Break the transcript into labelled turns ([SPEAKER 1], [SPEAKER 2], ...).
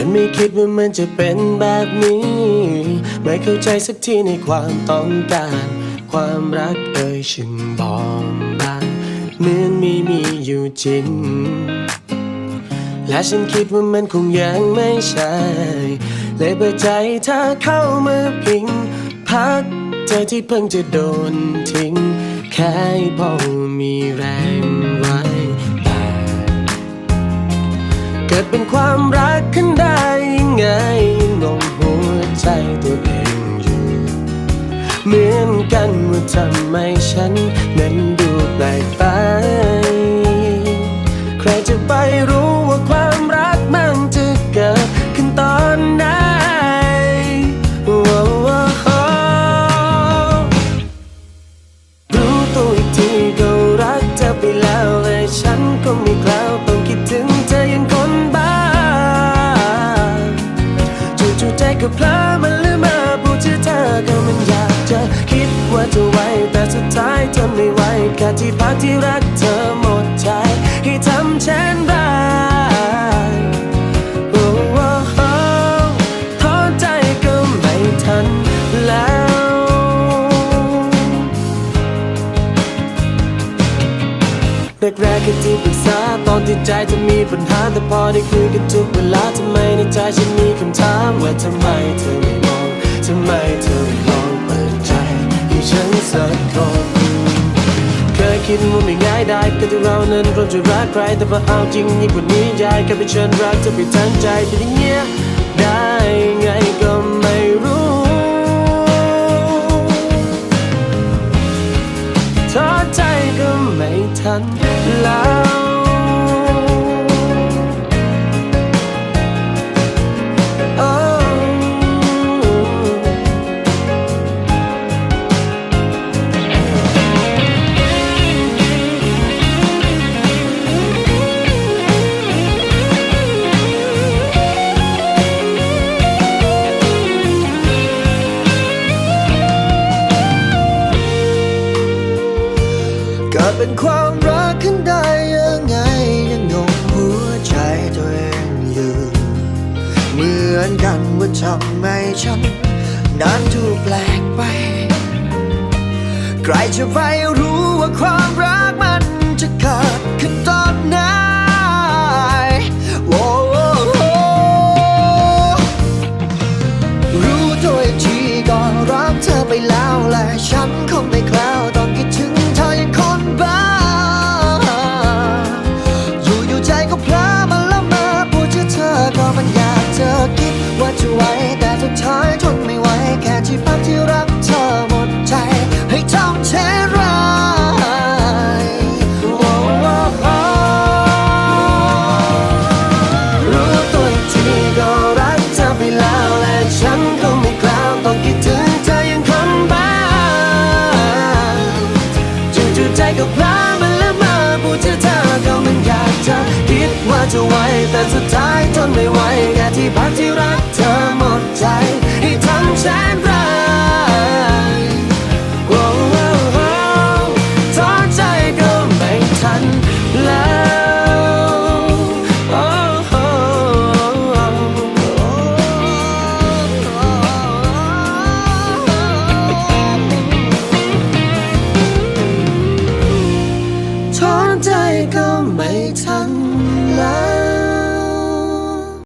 [SPEAKER 1] ฉันไม่คิดว่ามันจะเป็นแบบนี้ ไม่เข้าใจสักทีในความต้องการ ความรักเอ่ยฉันบอมบานเหมือนไม่มีอยู่จริง และฉันคิดว่ามันคงยังไม่ใช่ เลยเปิดใจเธอเข้ามาพิง พักเธอที่เพิ่งจะโดนทิ้ง แค่พอมีแรงไว้แต่เกิดเป็นความรัก ทำไมฉันนั้นดูแปลกไป ใครจะไปรู้ว่าความรักมันจะเกิดขึ้นตอนไหนโอ้โอ้โอ้รู้ตัวอีกทีก็รักเธอไปแล้วเลยฉันก็ไม่กล้าต้องคิดถึงเธอยังคนบ้าจู่ๆใจก็เพลอมันลืมมาพูดชื่อเธอก็มันยา ว่าจะไว้ แต่สุดท้ายทนไม่ไหวแค่ที่พักที่รักเธอหมดใจ ให้ทำเช่นไรโอ้โอ้โอ้อใจก็ไม่ทันแล้ว แรกๆก็ที่ปรึกษาตอนที่ใจจะมีปัญหา แต่พอได้คุยกันทุกเวลาทำไมในใจฉันมีคำถามว่าทำไมเธอไม่มองทำไมเธอไม่ คิดว่าไม่ง่ายได้ก็ที่เรานั้นเราจะรักใครแต่พอเอาจริงยิ่งกว่านี้ยายแค่ไปเชิญรักเธอไปทั้งใจเป็นอย่างเงี้ยได้ไงก็ไม่รู้ท้อใจก็ไม่ทันแล้ว
[SPEAKER 2] เป็นความรักขึ้นได้ยังไง ยังงงหัวใจตัวเองอยู่ เหมือนกันว่าทำไมฉัน นั้นดูกแปลกไป ใครจะไปรู้ว่าความรักมันจะเกิดขึ้นตอนไหนโอ้โอ้โอ้รู้ตัวอีกทีก็รักเธอไปแล้วและฉันคงไม่แคล้ว ที่พักที่รักเธอหมดใจ ให้ทำเช่นไรโอ้โอ้โอ้
[SPEAKER 1] รู้ตัวอีกทีก็รักเธอไปแล้วและฉันก็ไม่กล้าต้องคิดถึงเธอยังคนบ้าจู่ๆใจก็พลามันละมอพูดชื่อเธอก็มันอยากจะคิดว่าจะไหวแต่สุดท้ายทนไม่ไหวแค่ที่พักที่รักเธอหมดใจให้ทำเช่น